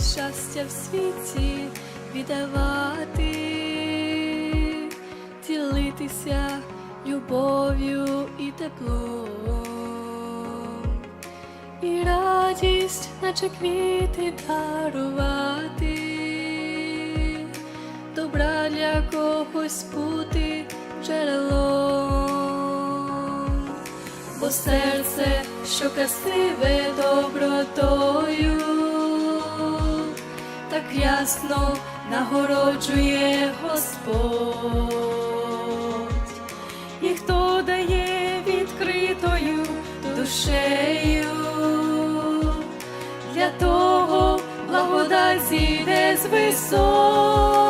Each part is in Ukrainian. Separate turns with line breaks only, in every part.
щастя в світі віддавати, ділитися любов'ю і теплом, і радість, наче квіти дарувати, добра для когось бути джерелом, бо серце, що красиве добротою, ясно нагороджує Господь, і хто дає відкритою душею, для того благодать зійде з висот.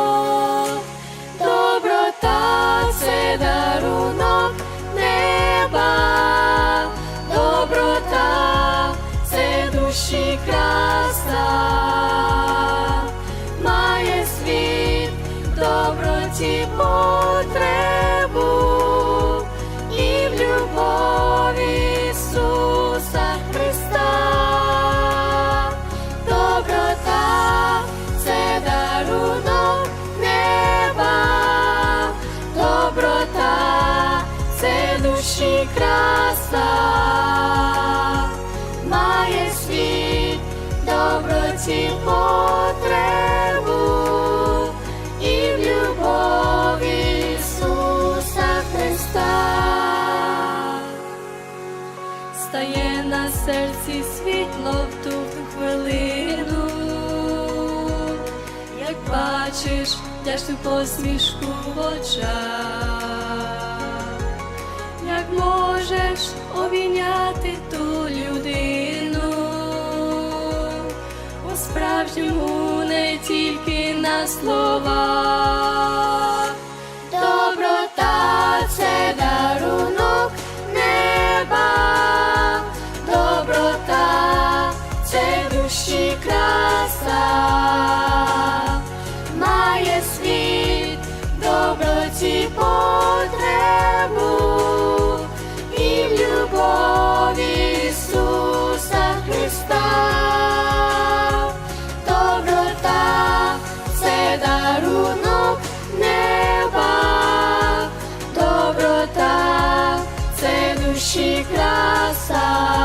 Краса, має світ доброті потребу і в любові Ісуса Христа. Стає на серці світло в ту хвилину, як бачиш тяжку посмішку в очах, можеш обійняти ту людину, по справжньому не тільки на словах. Душі краса,